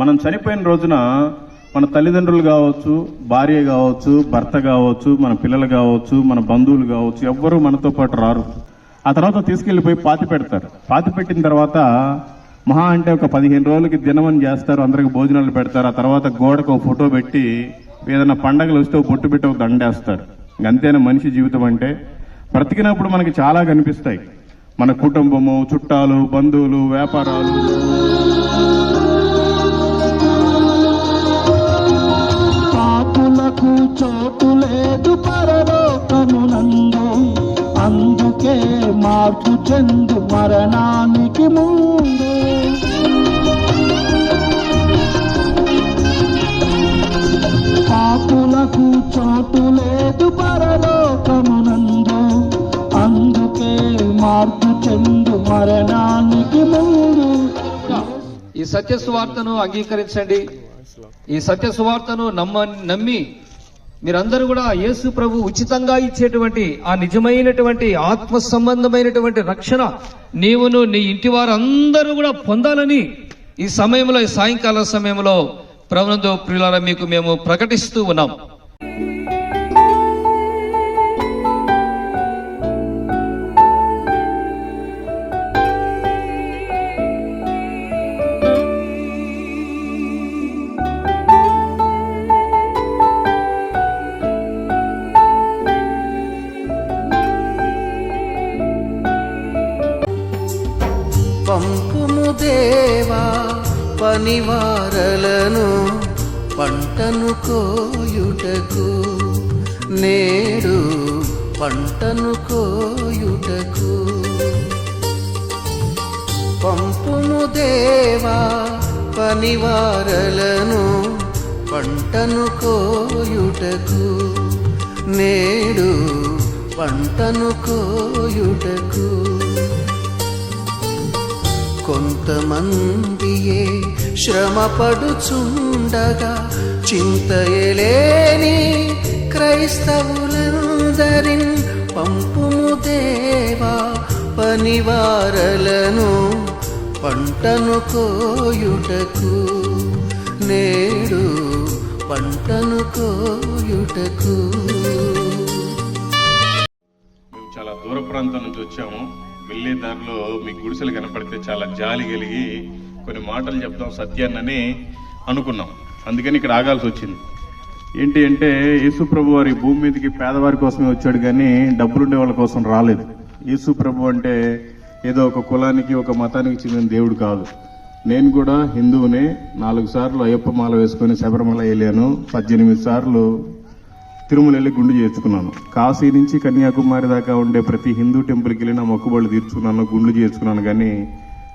మనం చనిపోయిన రోజున మన తల్లిదండ్రులు కావచ్చు భార్య కావచ్చు భర్త కావచ్చు మన పిల్లలు కావచ్చు మన బంధువులు కావచ్చు ఎవ్వరూ మనతో పాటు రారు. ఆ తర్వాత తీసుకెళ్ళిపోయి పాతి పెడతారు. పాతి పెట్టిన తర్వాత మహా అంటే ఒక పదిహేను రోజులకి దినమని చేస్తారు అందరికి భోజనాలు పెడతారు. ఆ తర్వాత గోడకు ఒక ఫోటో పెట్టి ఏదైనా పండగలు వస్తే బొట్టు పెట్టి ఒక దండేస్తారు. అంతేనా మనిషి జీవితం అంటే? బ్రతికినప్పుడు మనకి చాలా కనిపిస్తాయి. మన కుటుంబము చుట్టాలు బంధువులు వ్యాపారాలు. చోటు లేదు పరలోకమునందు అందుకే మార్పు చెందు మరణానికి ముందు. పాపులకు చోటు లేదు పరలోకమునందు అందుకే మార్పు చెందు మరణానికి ముందు. ఈ సత్య సువార్తను అంగీకరించండి. ఈ సత్య సువార్తను నమ్మ నమ్మి మీరందరూ కూడా యేసు ప్రభు ఉచితంగా ఇచ్చేటువంటి ఆ నిజమైనటువంటి ఆత్మ సంబంధమైనటువంటి రక్షణ నీవును నీ ఇంటి వారందరూ కూడా పొందాలని ఈ సమయంలో ఈ సాయంకాల సమయంలో ప్రభునందు ప్రియులారా మీకు మేము ప్రకటిస్తూ ఉన్నాం. నివారలను పంటను కోయుటకు నేడు పంటను కోయుటకు. పంపుము దేవా పనివారలను పంటను కోయుటకు నేడు పంటను కోయుటకు. కొంతమందియే శ్రమపడుచుండగా చింతయలేని క్రైస్తవులందరిన్ పంపుము దేవా పనివారలను పంటను కోయుటకు. నేడు పంటను కోయుటకు. మేము చాలా దూర ప్రాంతం నుంచి వచ్చాము. వెళ్ళే దారిలో మీ గుడిసెలు కనపడితే చాలా జాలి కలిగి కొన్ని మాటలు చెప్దాం సత్యాన్నని అనుకున్నాం. అందుకని ఇక్కడ ఆగాల్సి వచ్చింది. ఏంటి అంటే యేసు ప్రభు వారి భూమి మీదకి పేదవారి కోసమే వచ్చాడు కానీ డబ్బులుండే వాళ్ళ కోసం రాలేదు. యేసు ప్రభు అంటే ఏదో ఒక కులానికి ఒక మతానికి చెందిన దేవుడు కాదు. నేను కూడా హిందువునే. నాలుగు సార్లు అయ్యప్ప మాల వేసుకొని శబరిమల వెళ్ళాను. పద్దెనిమిది సార్లు తిరుమల వెళ్ళి గుండు చేర్చుకున్నాను. కాశీ నుంచి కన్యాకుమారి దాకా ఉండే ప్రతి హిందూ టెంపుల్కి వెళ్ళి నా మొక్కుబళ్ళు తీర్చుకున్నాను గుండు చేర్చుకున్నాను. కానీ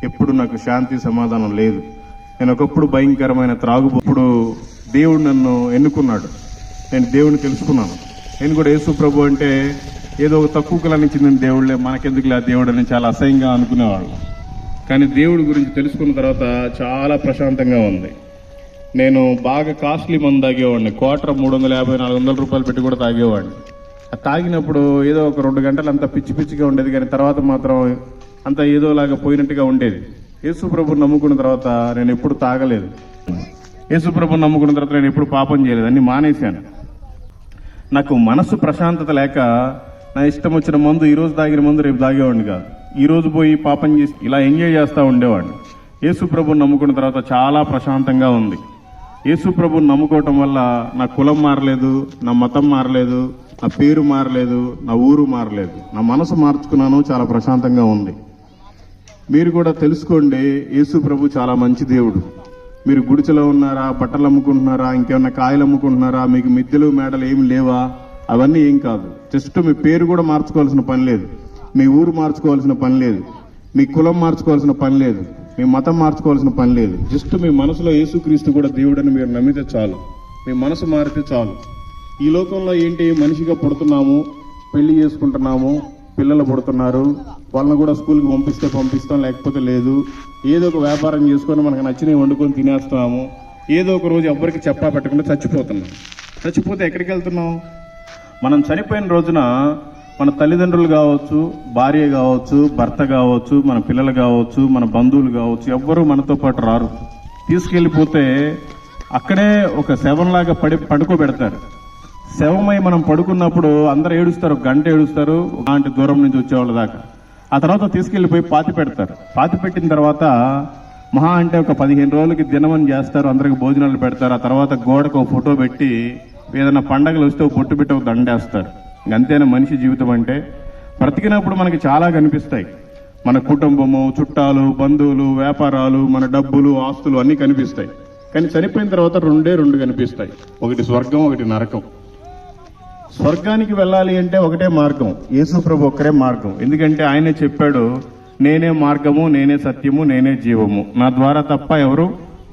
ఎప్పుడు నాకు శాంతి సమాధానం లేదు. నేను ఒకప్పుడు భయంకరమైన త్రాగుబోప్పుడు దేవుడు నన్ను ఎన్నుకున్నాడు. నేను దేవుడిని తెలుసుకున్నాను. నేను కూడా యేసు ప్రభు అంటే ఏదో ఒక తక్కువ కులానికి చెందిన దేవుళ్ళే మనకెందుకులే ఆ దేవుడు అని చాలా అసహ్యంగా అనుకునేవాళ్ళు. కానీ దేవుడి గురించి తెలుసుకున్న తర్వాత చాలా ప్రశాంతంగా ఉంది. నేను బాగా కాస్ట్లీ మందు తాగేవాడిని. క్వార్టర్ మూడు వందల యాభై నాలుగు వందల రూపాయలు పెట్టి కూడా తాగేవాడిని. తాగినప్పుడు ఏదో ఒక రెండు గంటలు అంతా పిచ్చి పిచ్చిగా ఉండేది కానీ తర్వాత మాత్రం అంత ఏదోలాగా పోయినట్టుగా ఉండేది. యేసుప్రభు నమ్ముకున్న తర్వాత నేను ఎప్పుడు తాగలేదు. యేసుప్రభు నమ్ముకున్న తర్వాత నేను ఎప్పుడు పాపం చేయలేదు. అన్ని మానేశాను. నాకు మనసు ప్రశాంతత లేక నా ఇష్టం వచ్చిన మందు ఈరోజు తాగిన మందు రేపు తాగేవాడిని కాదు. ఈరోజు పోయి పాపం చేసి ఇలా ఎంజాయ్ చేస్తూ ఉండేవాడిని. యేసుప్రభుని నమ్ముకున్న తర్వాత చాలా ప్రశాంతంగా ఉంది. యేసుప్రభుని నమ్ముకోవటం వల్ల నా కులం మారలేదు నా మతం మారలేదు నా పేరు మారలేదు నా ఊరు మారలేదు. నా మనసు మార్చుకున్నాను చాలా ప్రశాంతంగా ఉంది. మీరు కూడా తెలుసుకోండి యేసు ప్రభు చాలా మంచి దేవుడు. మీరు గుడిచెలో ఉన్నారా బట్టలు అమ్ముకుంటున్నారా ఇంకేమన్నా కాయలు అమ్ముకుంటున్నారా మీకు మిద్దెలు మేడలు ఏమి లేవా? అవన్నీ ఏం కాదు. జస్ట్ మీ పేరు కూడా మార్చుకోవాల్సిన పని లేదు. మీ ఊరు మార్చుకోవాల్సిన పని లేదు. మీ కులం మార్చుకోవాల్సిన పని లేదు. మీ మతం మార్చుకోవాల్సిన పని లేదు. జస్ట్ మీ మనసులో యేసుక్రీస్తు కూడా దేవుడని మీరు నమ్మితే చాలు. మీ మనసు మారితే చాలు. ఈ లోకంలో ఏంటి? మనిషిగా పుడుతున్నాము పెళ్ళి చేసుకుంటున్నాము పిల్లలు పుడుతున్నారు. వాళ్ళని కూడా స్కూల్కి పంపిస్తే పంపిస్తాం లేకపోతే లేదు. ఏదో ఒక వ్యాపారం చేసుకొని మనకు నచ్చినవి వండుకొని తినేస్తున్నాము ఏదో ఒక రోజు ఎవ్వరికి చెప్పా పెట్టకుండా చచ్చిపోతున్నాం. చచ్చిపోతే ఎక్కడికి వెళ్తున్నాం? మనం చనిపోయిన రోజున మన తల్లిదండ్రులు కావచ్చు భార్య కావచ్చు భర్త కావచ్చు మన పిల్లలు కావచ్చు మన బంధువులు కావచ్చు ఎవ్వరూ మనతో పాటు రారు. తీసుకెళ్ళిపోతే అక్కడే ఒక శవంలాగా పడి పడుకోబెడతారు. శవమై మనం పడుకున్నప్పుడు అందరు ఏడుస్తారు ఒక గంట ఏడుస్తారు అలాంటి దూరం నుంచి వచ్చేవాళ్ళ దాకా. ఆ తర్వాత తీసుకెళ్ళిపోయి పాతి పెడతారు. పాతి పెట్టిన తర్వాత మహా అంటే ఒక పదిహేను రోజులకి దినమని చేస్తారు అందరికి భోజనాలు పెడతారు. ఆ తర్వాత గోడకు ఒక ఫోటో పెట్టి ఏదైనా పండగలు వస్తే ఒక పొట్టు పెట్టి ఒక దండేస్తారు. అంతేనా మనిషి జీవితం అంటే? బ్రతికినప్పుడు మనకి చాలా కనిపిస్తాయి. మన కుటుంబము చుట్టాలు బంధువులు వ్యాపారాలు మన డబ్బులు ఆస్తులు అన్నీ కనిపిస్తాయి. కానీ చనిపోయిన తర్వాత రెండే రెండు కనిపిస్తాయి. ఒకటి స్వర్గం ఒకటి నరకం. స్వర్గానికి వెళ్ళాలి అంటే ఒకటే మార్గం. యేసు ప్రభు ఒక్కరే మార్గం. ఎందుకంటే ఆయనే చెప్పాడు నేనే మార్గము నేనే సత్యము నేనే జీవము. నా ద్వారా తప్ప ఎవరు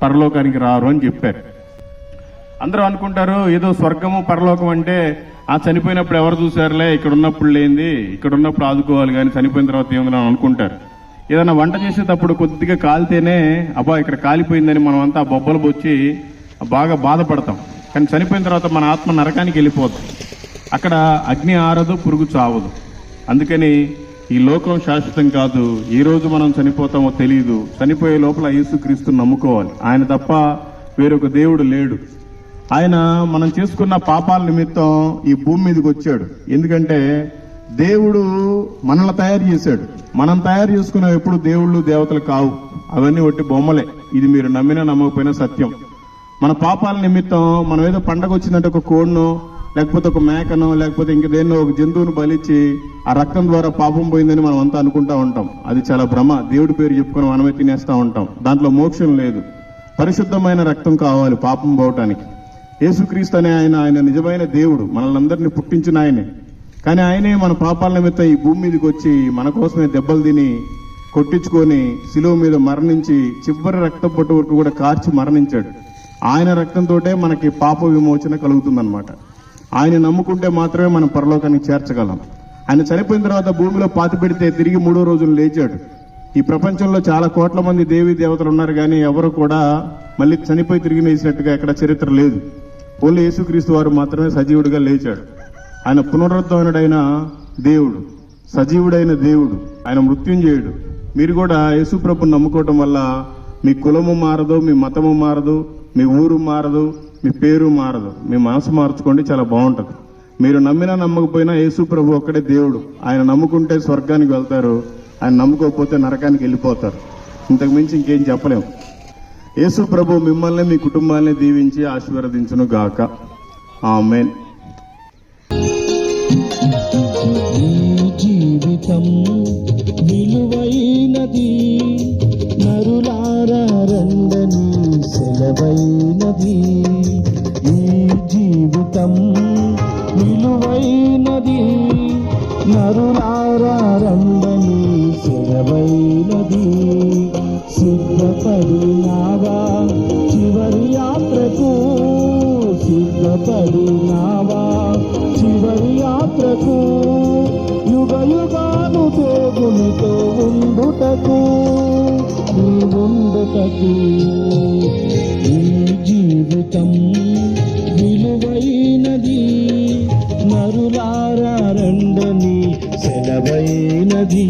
పరలోకానికి రారు అని చెప్పారు. అందరూ అనుకుంటారు ఏదో స్వర్గము పరలోకం అంటే ఆ చనిపోయినప్పుడు ఎవరు చూసారులే ఇక్కడ ఉన్నప్పుడు లేనిది ఇక్కడ ఉన్నప్పుడు ఆదుకోవాలి కానీ చనిపోయిన తర్వాత ఏముందని అనుకుంటారు. ఏదైనా వంట చేసేటప్పుడు కొద్దిగా కాలితేనే అబ్బా ఇక్కడ కాలిపోయిందని మనం అంతా బొబ్బలు బొచ్చి బాగా బాధపడతాం. కానీ చనిపోయిన తర్వాత మన ఆత్మ నరకానికి వెళ్ళిపోతాం అక్కడ అగ్ని ఆరదు పురుగు చావదు. అందుకని ఈ లోకం శాశ్వతం కాదు ఈ రోజు మనం చనిపోతామో తెలియదు చనిపోయే లోపల యేసుక్రీస్తు నమ్ముకోవాలి. ఆయన తప్ప వేరొక దేవుడు లేడు. ఆయన మనం చేసుకున్న పాపాల నిమిత్తం ఈ భూమి మీదకి వచ్చాడు. ఎందుకంటే దేవుడు మనల్ని తయారు చేశాడు. మనం తయారు చేసుకున్న ఎప్పుడు దేవుళ్ళు దేవతలు కావు. అవన్నీ ఒట్టి బొమ్మలే. ఇది మీరు నమ్మినా నమ్మకపోయినా సత్యం. మన పాపాల నిమిత్తం మనం ఏదో పండగ వచ్చిందంటే ఒక కోడ్ను లేకపోతే ఒక మేకనో లేకపోతే ఇంక దేన్నో ఒక జంతువును బలిచ్చి ఆ రక్తం ద్వారా పాపం పోయిందని మనం అంతా అనుకుంటా ఉంటాం. అది చాలా భ్రమ. దేవుడి పేరు చెప్పుకొని మనమే తినేస్తూ ఉంటాం. దాంట్లో మోక్షం లేదు. పరిశుద్ధమైన రక్తం కావాలి పాపం పోవటానికి. యేసుక్రీస్తు అనే ఆయన ఆయన నిజమైన దేవుడు. మనల్ని అందరినీ పుట్టించిన ఆయనే. కానీ ఆయనే మన పాపాల నిమిత్తం ఈ భూమి మీదకి వచ్చి మన కోసమే దెబ్బలు తిని కొట్టించుకొని శిలువ మీద మరణించి చివరి రక్తం పొట్టు వరకు కూడా కార్చి మరణించాడు. ఆయన రక్తంతోటే మనకి పాప విమోచన కలుగుతుందన్నమాట. ఆయన నమ్ముకుంటే మాత్రమే మనం పరలోకానికి చేర్చగలం. ఆయన చనిపోయిన తర్వాత భూమిలో పాతి పెడితే తిరిగి మూడో రోజులు లేచాడు. ఈ ప్రపంచంలో చాలా కోట్ల మంది దేవీ దేవతలు ఉన్నారు కానీ ఎవరు కూడా మళ్ళీ చనిపోయి తిరిగి లేచినట్టుగా ఎక్కడ చరిత్ర లేదు. ఓన్లీ యేసుక్రీస్తు వారు మాత్రమే సజీవుడిగా లేచాడు. ఆయన పునరుద్ధరణుడైన దేవుడు సజీవుడైన దేవుడు ఆయన మృత్యుంజయుడు. మీరు కూడా యేసు ప్రభుని నమ్ముకోవటం వల్ల మీ కులము మారదు మీ మతము మారదు మీ ఊరు మారదు మీ పేరు మారదు. మీ మనసు మార్చుకోండి చాలా బాగుంటుంది. మీరు నమ్మినా నమ్మకపోయినా యేసు ప్రభు ఒక్కడే దేవుడు. ఆయన నమ్ముకుంటే స్వర్గానికి వెళ్తారు ఆయన నమ్ముకోకపోతే నరకానికి వెళ్ళిపోతారు. ఇంతకు మించి ఇంకేం చెప్పలేము యేసు ప్రభు మిమ్మల్ని మీ కుటుంబాన్ని దీవించి ఆశీర్వదించును గాక. ఆమెన్. ఈ జీవితం విలువైనది నరులారా సెలవైనది. జీవితం విలువైనది. నరులారా శిరవైనది. సిద్ధపడినావా చివరి యాత్రకు? సిద్ధపడినావా చివరి యాత్రకు? యుగ యుగాలు దేవునితో ఉండుటకు? నీ ఉండుటకు ఈ జీవితం సెలవైనది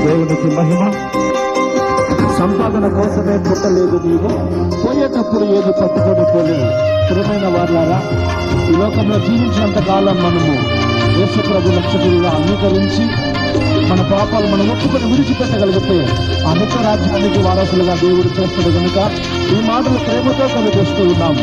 దేవునికి మహిమ. సంపాదన కోసమే పుట్టలేదు నీవు. పోయేటప్పుడు ఏది పట్టుకొని పోలేదు ప్రియమైన వారులారా ఈ లోకంలో జీవించినంత కాలం మనము యేసుప్రభు ప్రభు అంగీకరించి మన పాపాలు మనం ఒప్పుకొని విడిచిపెట్టగలిగితే ఆ నిత్య రాజ్యానికి వారసులుగా దేవుడు చేస్తాడు కనుక ఈ మాటలు ప్రేమతో కలిగిస్తూ ఉన్నాము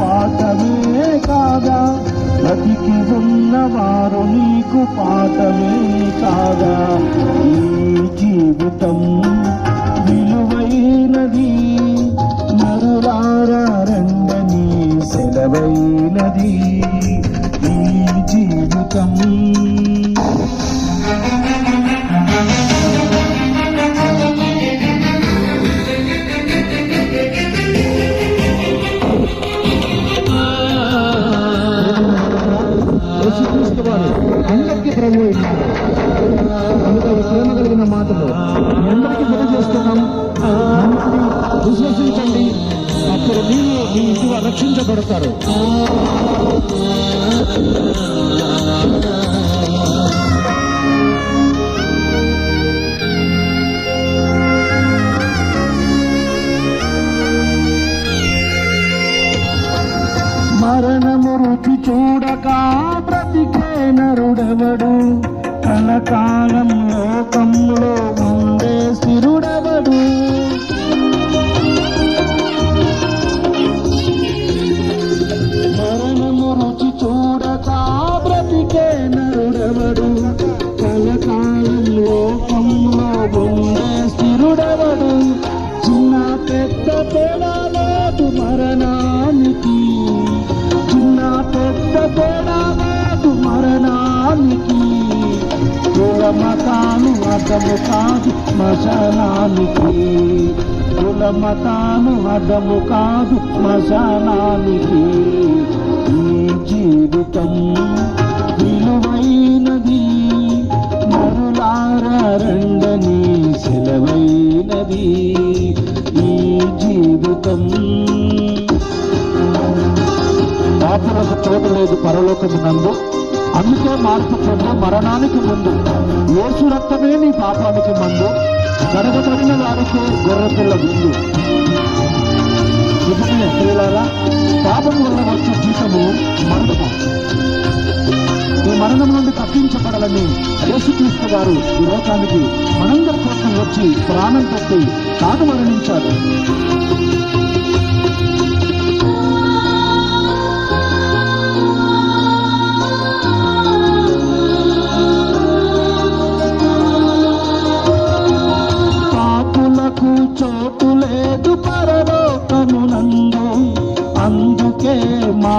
పాఠమే కాదా? బతికి ఉన్నవారు నీకు పాఠమే కాదా? ఈ జీవితం విలువైనది నరులారా సెలవైనది. ఈ జీవితం యేసుక్రీస్తు వారు అందరికీ ప్రభు ఇన్నారు ప్రేమ కలిగిన మాటలు అందరికీ తెలియజేస్తున్నాం నమ్మండి విశ్వసించండి. అప్పుడు మీరు మీ ఇంటి రక్షించబడతారు. మరణము రుచి చూడక బ్రతికే నరుడెవడు కలకాలం లోకంలో ఉండే స్థిరుడెవడు మరణము రుచి చూడక బ్రతికే నరుడెవడు? కలకాలం లోకంలో ఉండే స్థిరుడెవడు చిన్న పెద్ద తేడా లేదు మరణానికి. చిన్న పెద్ద తేడా మరణానికి కుల మతాలు అడ్డము కాదు శ్మశానానికి. కుల మతాలు అడ్డము కాదు శ్మశానానికి. ఈ జీవితం విలువైనది మరులారండని సెలవైనది. ఈ జీవితం పాపలకు చోటు లేదు పరలోకము నందు అందుకే మార్పు చెందు మరణానికి ముందు ఏసు రక్తమే నీ పాపానికి మందు కడగబడిన వారికి గొర్రెపిల్ల ముందు నిజమే ప్రియులారా పాపం వల్ల వచ్చే జీతము మరణము. ఈ మరణం నుండి తప్పించబడాలని యేసుక్రీస్తు గారు ఈ లోకానికి మనందరి కోసం వచ్చి ప్రాణం పెట్టి తాను మరణించాడు.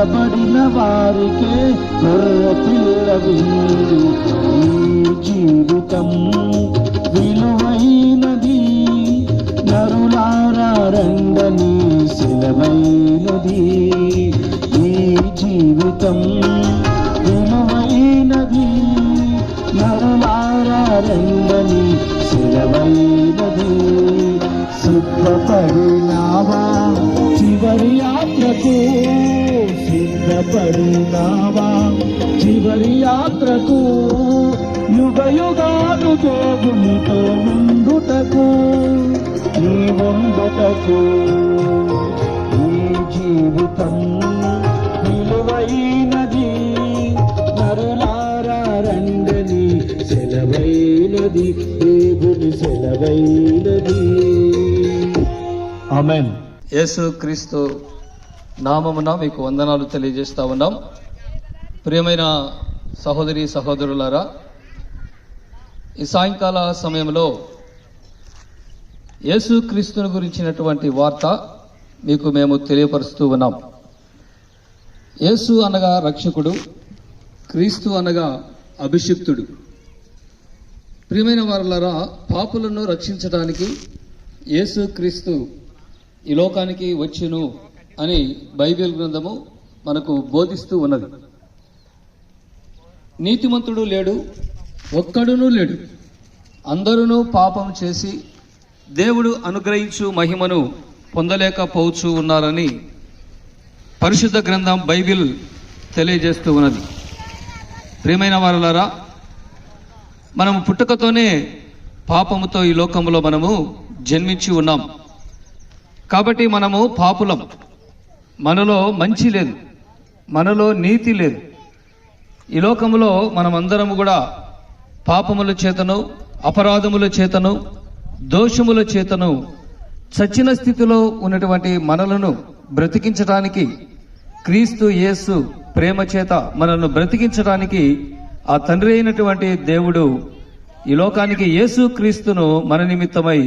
అడగబడిన వారికే గొర్ర పిల్ల జీవితం. విలువైనది నరులారండని సెలవైనది ఈ జీవితం. విలువైనది నరులారండని సెలవైనది. సిద్ధపడినావా చివరి యాత్రకు సిద్ధపడినావా చివరి యాత్రకు యుగ యుగాలు దేవునితో ముందుటకు నీ ముందుటకు ఈ జీవితం విలువైనది నరులారా రండని సెలవైనది దేవుని సెలవైనది. ఆమెన్. యేసు క్రీస్తు నామమున మీకు వందనాలు తెలియజేస్తా ఉన్నాం. ప్రియమైన సహోదరి సహోదరులారా ఈ సాయంకాల సమయంలో యేసు క్రీస్తుని గురించినటువంటి వార్త మీకు మేము తెలియపరుస్తూ ఉన్నాం. యేసు అనగా రక్షకుడు క్రీస్తు అనగా అభిషిక్తుడు. ప్రియమైన వారులరా పాపులను రక్షించడానికి యేసు క్రీస్తు ఈ లోకానికి వచ్చును. అని బైబిల్ గ్రంథము మనకు బోధిస్తూ ఉన్నది. నీతిమంతుడు లేడు ఒక్కడునూ లేడు. అందరూ పాపం చేసి దేవుడు అనుగ్రహించు మహిమను పొందలేకపోవచ్చు ఉన్నారని పరిశుద్ధ గ్రంథం బైబిల్ తెలియజేస్తూ ఉన్నది. ప్రియమైన వారులారా మనం పుట్టుకతోనే పాపముతో ఈ లోకంలో మనము జన్మించి ఉన్నాం. కాబట్టి మనము పాపులం. మనలో మంచి లేదు. మనలో నీతి లేదు. ఈ లోకంలో మనమందరము కూడా పాపముల చేతను అపరాధముల చేతను దోషముల చేతను చచ్చిన స్థితిలో ఉన్నటువంటి మనలను బ్రతికించడానికి క్రీస్తు యేసు ప్రేమ చేత మనల్ని బ్రతికించడానికి ఆ తండ్రి అయినటువంటి దేవుడు ఈ లోకానికి యేసు క్రీస్తును మన నిమిత్తమై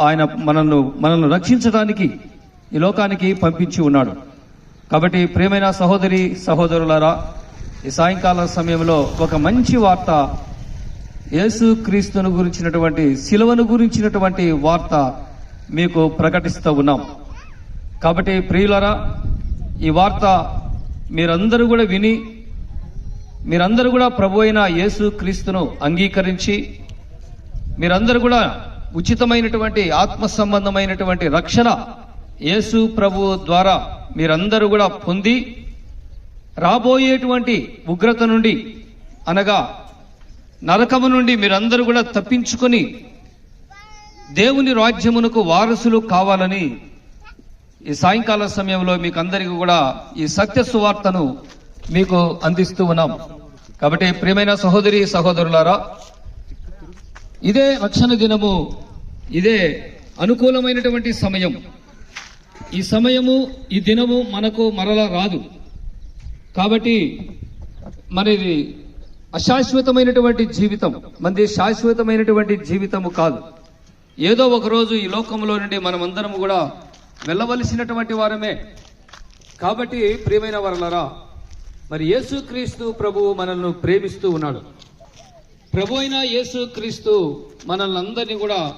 ఆయన మనల్ని మనల్ని రక్షించడానికి ఈ లోకానికి పంపించి ఉన్నాడు. కాబట్టి ప్రియమైన సహోదరి సహోదరులారా ఈ సాయంకాల సమయంలో ఒక మంచి వార్త యేసు క్రీస్తును గురించినటువంటి శిలువను గురించినటువంటి వార్త మీకు ప్రకటిస్తూ ఉన్నాం. కాబట్టి ప్రియులరా ఈ వార్త మీరందరూ కూడా విని మీరందరూ కూడా ప్రభు అయిన యేసు క్రీస్తును అంగీకరించి మీరందరూ కూడా ఉచితమైనటువంటి ఆత్మ సంబంధమైనటువంటి రక్షణ యేసు ప్రభు ద్వారా మీరందరూ కూడా పొంది రాబోయేటువంటి ఉగ్రత నుండి అనగా నరకము నుండి మీరందరూ కూడా తప్పించుకొని దేవుని రాజ్యమునకు వారసులు కావాలని ఈ సాయంకాల సమయంలో మీకు అందరికీ కూడా ఈ సత్య సువార్తను మీకు అందిస్తూ ఉన్నాం. కాబట్టి ప్రియమైన సహోదరి సహోదరులారా ఇదే రక్షణ దినము ఇదే అనుకూలమైనటువంటి సమయం. ఈ సమయము ఈ దినము మనకు మరలా రాదు. కాబట్టి మనది అశాశ్వతమైనటువంటి జీవితం. మనది శాశ్వతమైనటువంటి జీవితము కాదు. ఏదో ఒకరోజు ఈ లోకంలో నుండి మనమందరం కూడా వెళ్ళవలసినటువంటి వారమే. కాబట్టి ప్రియమైన వరలరా మరి యేసుక్రీస్తు ప్రభువు మనల్ని ప్రేమిస్తూ ఉన్నాడు. ప్రభు అయిన యేసుక్రీస్తు మనల్ని అందరినీ కూడా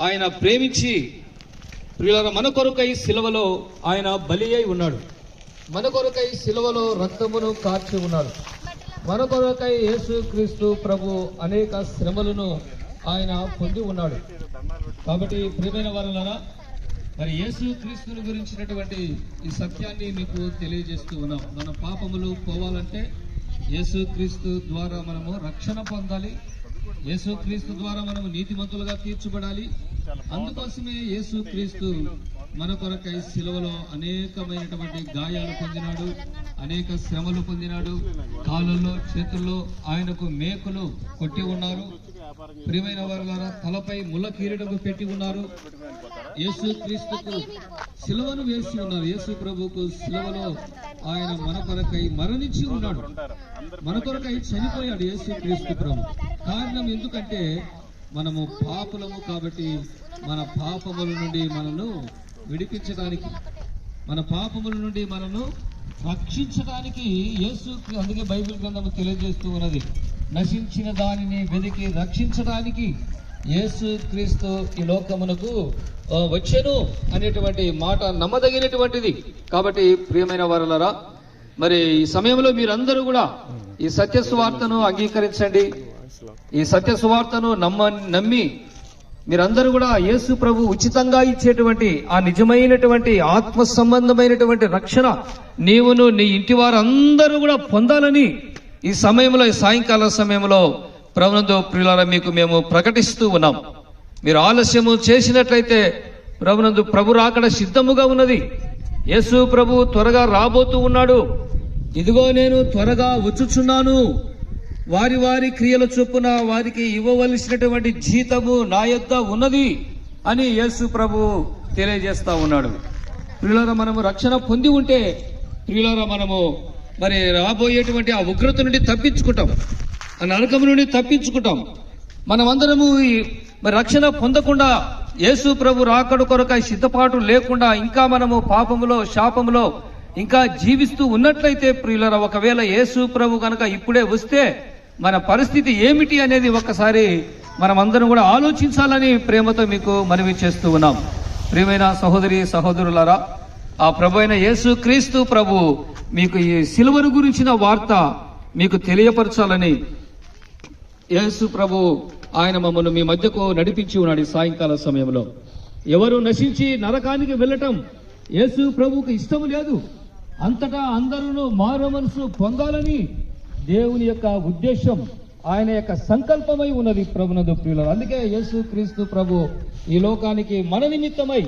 ఆయన ప్రేమించి ప్రియుల మన కొరకై సిలువలో ఆయన బలి అయి ఉన్నాడు. మన కొరకై సిలువలో రక్తమును కార్చి ఉన్నాడు. మన కొరకై యేసు క్రీస్తు ప్రభు అనేక శ్రమలను ఆయన పొంది ఉన్నాడు. కాబట్టి ప్రియమైన వారులారా మరి యేసు క్రీస్తుని గురించినటువంటి ఈ సత్యాన్ని మీకు తెలియజేస్తూ ఉన్నాం. మన పాపములు పోవాలంటే యేసు క్రీస్తు ద్వారా మనము రక్షణ పొందాలి. యేసు క్రీస్తు ద్వారా మనము నీతిమంతులుగా తీర్చబడాలి. అందుకోసమే యేసు క్రీస్తు మన కొరకై సిలువలో అనేకమైనటువంటి గాయాలు పొందినాడు అనేక శ్రమలు పొందినాడు కాళ్ళల్లో చేతుల్లో ఆయనకు మేకులు కొట్టి ఉన్నారు. ప్రియమైన వారులారా తలపై ముళ్ళ కిరీటము పెట్టి ఉన్నారు. యేసు క్రీస్తుకు సిలువను వేసి ఉన్నారు. యేసు ప్రభుకు సిలువలో ఆయన మన కొరకై మరణించి ఉన్నాడు. మన కొరకై చనిపోయాడు యేసు క్రీస్తు ప్రభు. కారణం ఎందుకంటే మనము పాపులము కాబట్టి మన పాపముల నుండి మనను విడిపించడానికి మన పాపముల నుండి మనను రక్షించడానికి యేసు అందుకే బైబిల్ గ్రంథము తెలియజేస్తూ ఉన్నది. నశించిన దానిని వెదికి రక్షించడానికి యేసు క్రీస్తు ఈ లోకమునకు ఆ, వచ్చెను అనేటువంటి మాట నమ్మదగినటువంటిది. కాబట్టి ప్రియమైన వారలరా మరి ఈ సమయంలో మీరందరూ కూడా ఈ సత్య సువార్తను అంగీకరించండి. ఈ సత్య సువార్తను నమ్మ నమ్మి మీరందరూ కూడా యేసు ప్రభు ఉచితంగా ఇచ్చేటువంటి ఆ నిజమైనటువంటి ఆత్మ సంబంధమైనటువంటి రక్షణ నీవును నీ ఇంటి వారందరూ కూడా పొందాలని ఈ సమయంలో ఈ సాయంకాల సమయంలో ప్రభునందు ప్రియులారా మీకు మేము ప్రకటిస్తూ ఉన్నాం. మీరు ఆలస్యము చేసినట్లయితే ప్రభునందు ప్రభు రాకడ సిద్ధముగా ఉన్నది. యేసు ప్రభు త్వరగా రాబోతూ ఉన్నాడు. ఇదిగో నేను త్వరగా వచ్చుచున్నాను. వారి వారి క్రియల చొప్పున వారికి ఇవ్వవలసినటువంటి జీతము నా యొక్క ఉన్నది అని యేసు ప్రభు తెలియజేస్తా ఉన్నాడు. ప్రియులారా మనము రక్షణ పొంది ఉంటే ప్రియులారా మనము మరి రాబోయేటువంటి ఆ ఉగ్రత నుండి తప్పించుకుంటాం. ఆ నరకం నుండి తప్పించుకుంటాం. మనమందరము మరి రక్షణ పొందకుండా యేసు ప్రభు రాకడు కొరకై సిద్ధపాటు లేకుండా ఇంకా మనము పాపములో శాపములో ఇంకా జీవిస్తూ ఉన్నట్లయితే ప్రియులరా ఒకవేళ యేసు ప్రభు కనుక ఇప్పుడే వస్తే మన పరిస్థితి ఏమిటి అనేది ఒక్కసారి మనమందరం కూడా ఆలోచించాలని ప్రేమతో మీకు మనవి చేస్తూ ఉన్నాం. ప్రియమైన సహోదరి సహోదరులారా ఆ ప్రభు అయిన యేసు క్రీస్తు ప్రభు మీకు ఈ సిలువను గురించిన వార్త మీకు తెలియపరచాలని యేసు ప్రభు ఆయన మమ్మల్ని మీ మధ్యకు నడిపించి ఉన్నాడు సాయంకాల సమయంలో. ఎవరు నశించి నరకానికి వెళ్ళటం యేసు ప్రభువుకు ఇష్టం లేదు. అంతటా అందరూ మారు మనసు పొందాలని దేవుని యొక్క ఉద్దేశం ఆయన యొక్క సంకల్పమై ఉన్నది ప్రభునందు ప్రియులు అందుకే యేసు క్రీస్తు ప్రభు ఈ లోకానికి మన నిమిత్తమై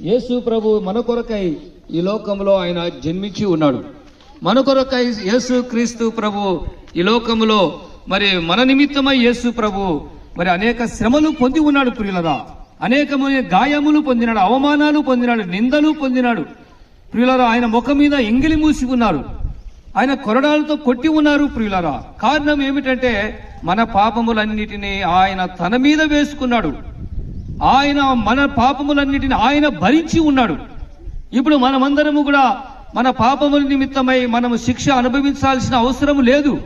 యేసు ప్రభు మన కొరకై ఈ లోకంలో ఆయన జన్మించి ఉన్నాడు. మన కొరకై యేసు క్రీస్తు ప్రభు ఈ లోకంలో మరి మన నిమిత్తమై యేసు ప్రభు మరి అనేక శ్రమలు పొంది ఉన్నాడు ప్రియులరా. అనేకమైన గాయములు పొందినాడు అవమానాలు పొందినాడు నిందలు పొందినాడు. ప్రియులరా ఆయన ముఖం మీద ఎంగిలి మూసి ఉన్నారు. ఆయన కొరడాలతో కొట్టి ఉన్నారు ప్రియులరా. కారణం ఏమిటంటే మన పాపములన్నిటినీ ఆయన తన మీద వేసుకున్నాడు. ఆయన మన పాపములన్నిటిని ఆయన భరించి ఉన్నాడు. ఇప్పుడు మనమందరము కూడా మన పాపముల నిమిత్తమై మనము శిక్ష అనుభవించాల్సిన అవసరం లేదు.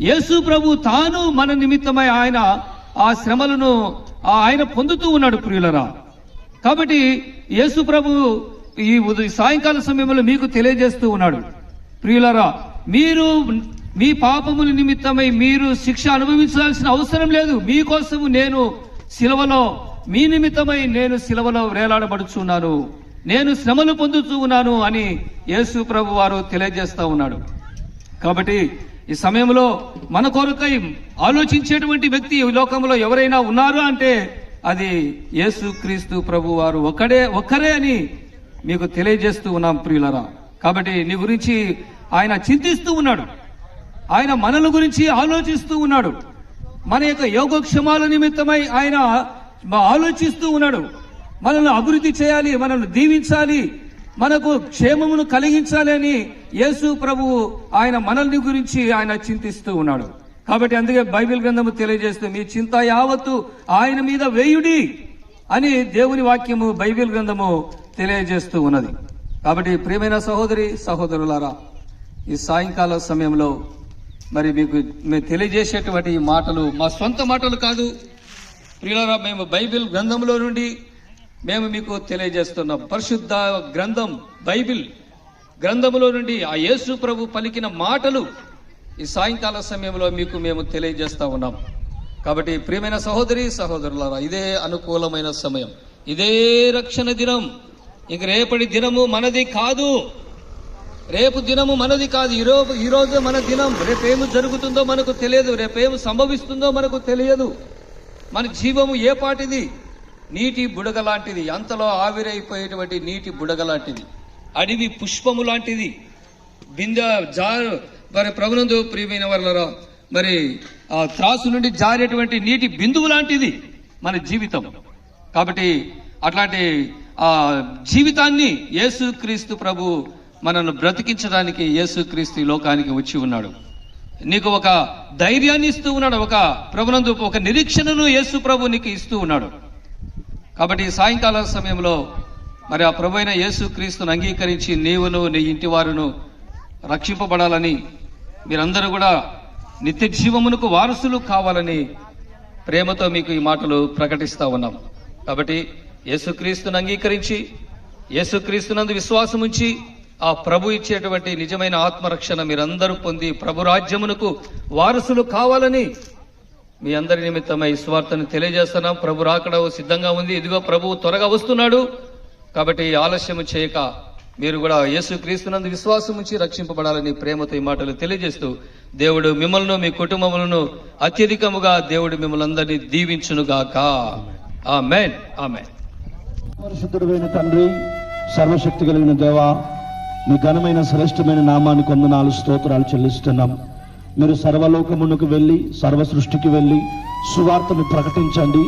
యేసు ప్రభు తాను మన నిమిత్తమై ఆయన ఆ శ్రమలను ఆయన పొందుతూ ఉన్నాడు ప్రియులరా. కాబట్టి యేసు ప్రభు ఈ సాయంకాల సమయంలో మీకు తెలియజేస్తూ ఉన్నాడు. ప్రియులరా మీరు మీ పాపముల నిమిత్తమై మీరు శిక్ష అనుభవించాల్సిన అవసరం లేదు. మీకోసము నేను శిలవలో మీ నిమిత్తమై నేను శిలవలో వేలాడబడుచున్నాను. నేను శ్రమలు పొందుతూ ఉన్నాను అని యేసు ప్రభు వారు తెలియజేస్తా ఉన్నాడు. కాబట్టి ఈ సమయంలో మన కొరకై ఆలోచించేటువంటి వ్యక్తి ఈ లోకంలో ఎవరైనా ఉన్నారు అంటే అది యేసు క్రీస్తు ప్రభు వారు ఒక్కడే ఒక్కరే అని మీకు తెలియజేస్తూ ఉన్నాం ప్రియులరా. కాబట్టి నీ గురించి ఆయన చింతిస్తూ ఉన్నాడు. ఆయన మనల గురించి ఆలోచిస్తూ ఉన్నాడు. మన యొక్క యోగక్షేమాల నిమిత్తమై ఆయన ఆలోచిస్తూ ఉన్నాడు. మనల్ని అభివృద్ధి చేయాలి మనల్ని దీవించాలి మనకు క్షేమమును కలిగించాలి అని యేసు ప్రభువు ఆయన మనల్ని గురించి ఆయన చింతిస్తూ ఉన్నాడు. కాబట్టి అందుకే బైబిల్ గ్రంథము తెలియజేస్తూ మీ చింత యావత్తు ఆయన మీద వేయుడి అని దేవుని వాక్యము బైబిల్ గ్రంథము తెలియజేస్తూ ఉన్నది. కాబట్టి ప్రియమైన సహోదరి సహోదరులారా ఈ సాయంకాల సమయంలో మరి మీకు మేము తెలియజేసేటువంటి ఈ మాటలు మా సొంత మాటలు కాదు. ప్రియులారా మేము బైబిల్ గ్రంథంలో నుండి మేము మీకు తెలియజేస్తున్నాం. పరిశుద్ధ గ్రంథం బైబిల్ గ్రంథములో నుండి ఆ యేసు ప్రభు పలికిన మాటలు ఈ సాయంకాల సమయంలో మీకు మేము తెలియజేస్తూ ఉన్నాం. కాబట్టి ప్రియమైన సహోదరి సహోదరులారా ఇదే అనుకూలమైన సమయం. ఇదే రక్షణ దినం. ఇంక రేపటి దినము మనది కాదు. రేపు దినము మనది కాదు. ఈరోజు ఈరోజు మన దినం. రేపేమి జరుగుతుందో మనకు తెలియదు. రేపేమి సంభవిస్తుందో మనకు తెలియదు. మన జీవము ఏ పాటిది? నీటి బుడగ లాంటిది. అంతలో ఆవిరైపోయేటువంటి నీటి బుడగ లాంటిది. అడవి పుష్పము లాంటిది. బింద జారు మరి ప్రభునందు ప్రియమైన వాళ్ళరా మరి ఆ త్రాసు నుండి జారేటువంటి నీటి బిందువు లాంటిది మన జీవితం. కాబట్టి అట్లాంటి ఆ జీవితాన్ని యేసుక్రీస్తు ప్రభు మనల్ని బ్రతికించడానికి యేసుక్రీస్తు ఈ లోకానికి వచ్చి ఉన్నాడు. నీకు ఒక ధైర్యాన్ని ఇస్తూ ఉన్నాడు ఒక ప్రభునందు ఒక నిరీక్షణను యేసు ప్రభు నీకు ఇస్తూ ఉన్నాడు. కాబట్టి సాయంకాల సమయంలో మరి ఆ ప్రభు అయిన యేసు క్రీస్తును అంగీకరించి నీవును నీ ఇంటి వారును రక్షింపబడాలని మీరందరూ కూడా నిత్య జీవమునకు వారసులు కావాలని ప్రేమతో మీకు ఈ మాటలు ప్రకటిస్తూ ఉన్నాం. కాబట్టి యేసుక్రీస్తును అంగీకరించి యేసుక్రీస్తునందు విశ్వాసం ఉంచి ఆ ప్రభు ఇచ్చేటువంటి నిజమైన ఆత్మరక్షణ మీరందరూ పొంది ప్రభు రాజ్యమునకు వారసులు కావాలని మీ అందరి నిమిత్తమై స్వార్థను తెలియజేస్తున్నాం. ప్రభు రాకడ సిద్ధంగా ఉంది. ఇదిగో ప్రభువు త్వరగా వస్తున్నాడు. కాబట్టి ఆలస్యము చేయక మీరు కూడా యేసు క్రీస్తునందు విశ్వాసం ఉంచి రక్షింపబడాలని ప్రేమతో ఈ మాటలు తెలియజేస్తూ దేవుడు మిమ్మల్ని మీ కుటుంబములను అత్యధికముగా దేవుడు మిమ్మల్ని అందరినీ దీవించునుగాక. ఆ మేన్ ఆ మేన్ పరిశుద్ధుడైన తండ్రి సర్వశక్తి కలిగిన దేవా మీ ఘనమైన శ్రేష్టమైన నామాన్ని కొందనాలు స్తోత్రాలు చెల్లిస్తున్నాం. మీరు సర్వలోకమునకు వెళ్ళి సర్వ సృష్టికి వెళ్ళి సువార్తను ప్రకటించండి.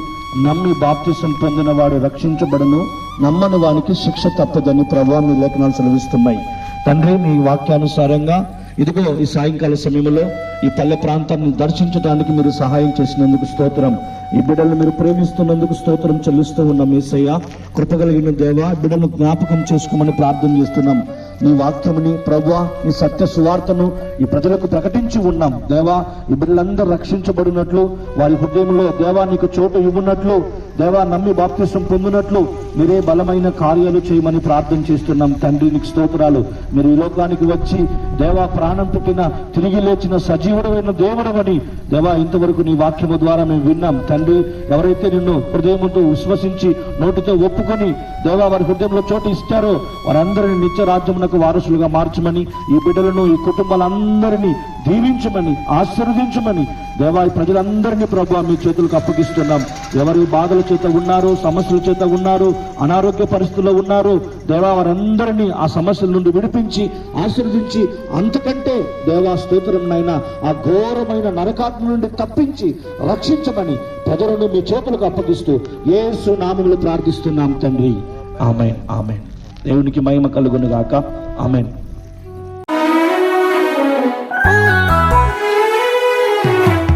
నమ్మి బాప్తిసం పొందిన వాడు రక్షించబడను. నమ్మని వానికి శిక్ష తప్పదని ప్రభావ మీ లేఖనాలు సెలవిస్తున్నాయి. తండ్రి మీ వాక్యానుసారంగా ఇదిగో ఈ సాయంకాల సమయంలో ఈ పల్లె ప్రాంతాన్ని దర్శించడానికి మీరు సహాయం చేసినందుకు స్తోత్రం. ఈ బిడ్డలను మీరు ప్రేమిస్తున్నందుకు స్తోత్రం చెల్లిస్తూ ఉన్నాం ఏసయ్య. కృపగలిగిన దేవ బిడ్డలను జ్ఞాపకం చేసుకోమని ప్రార్థన చేస్తున్నాం. నీ వాక్యముని ప్రభా నీ సత్య సువార్తను ఈ ప్రజలకు ప్రకటించి ఉన్నాం. దేవా ఈ బిడ్డలందరూ రక్షించబడినట్లు వారి హృదయంలో దేవా నీకు చోటు ఇవ్వనట్లు దేవా నమ్మి బాప్తిష్టం పొందినట్లు మీరే బలమైన కార్యాలు చేయమని ప్రార్థన చేస్తున్నాం. తండ్రి నీకు స్తోత్రాలు. మీరు ఈ లోకానికి వచ్చి దేవా ప్రాణం పుట్టిన తిరిగి లేచిన సజీవుడమైన దేవుడవని. దేవా ఇంతవరకు నీ వాక్యము ద్వారా మేము విన్నాం. తండ్రి ఎవరైతే నిన్ను హృదయముతో విశ్వసించి నోటితో ఒప్పుకొని దేవా వారి హృదయంలో చోటు ఇస్తారో వారందరిని నిత్య రాజ్యమునకు వారసులుగా మార్చమని ఈ బిడ్డలను ఈ కుటుంబాలందరినీ దీవించమని ఆశీర్వదించమని దేవా ఈ ప్రజలందరినీ ప్రభు మీ చేతులకు అప్పగిస్తున్నాం. ఎవరు బాధల చేత ఉన్నారు సమస్యల చేత ఉన్నారు అనారోగ్య పరిస్థితుల్లో ఉన్నారు దేవా వారందరినీ ఆ సమస్యల నుండి విడిపించి ఆశీర్వదించి అంతకంటే దేవా స్తోత్రం నాయన ఆ ఘోరమైన నరకాత్మ నుండి తప్పించి రక్షించమని ప్రజలను మీ చేతులకు అప్పగిస్తూ యేసు నామములు ప్రార్థిస్తున్నాం తండ్రి. Amen amen. దేవునికి మహిమ కలుగును గాక. ఆమెన్.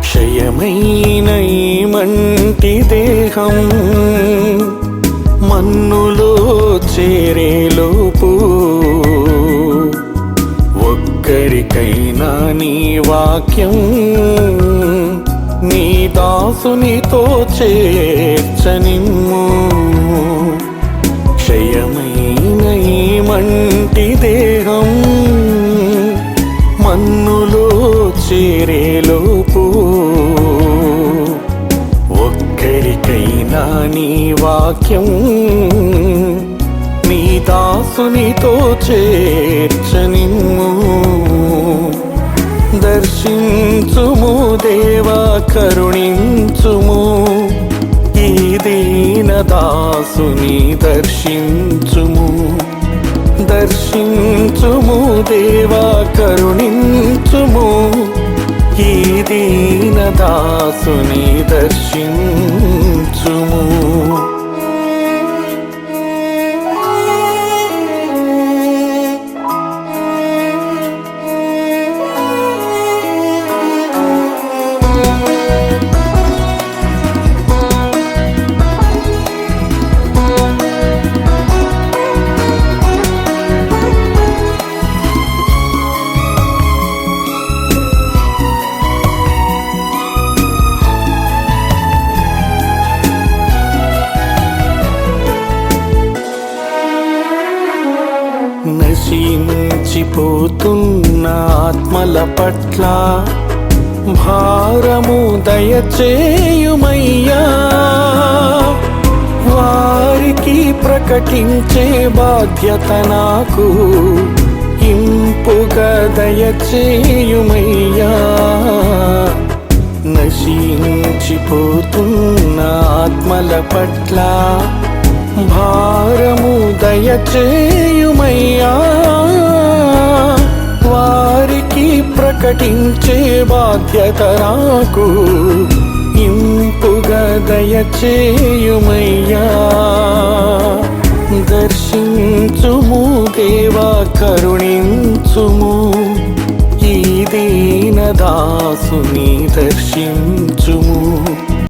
క్షయమైన ఈ మంటి దేహం మన్నులో చేరేలోపు ఒక్కరికైనా నీ వాక్యం నీ దాసునితో చేర్చనిమ్ము. క్షయమైన ఈ మంటి దేహం మన్నులో చేరేలోపు ఒక్కరికైనా నీ వాక్యం నీ దాసునితో చేర్చనిమ్ము దర్శించుము దేవా కరుణించుము. ఈ దీన దాసుని దర్శించుము. దర్శించుము దేవా కరుణించుము. ఈ దీన దాసుని దర్శించుము. నశించిపోతున్న ఆత్మల పట్ల భారము దయచేయుమయ్యా. వారికి ప్రకటించే బాధ్యత నాకు ఇంపుగా దయచేయుమయ్యా. నశించిపోతున్న ఆత్మల పట్ల భారము దయచేయుమయ్యా. వారికి ప్రకటించే బాధ్యత నాకు. ఇంపుగా దయచేయుమయ్యా. దర్శించుము దేవా కరుణించుము. ఈ దీన దాసుని దర్శించుము.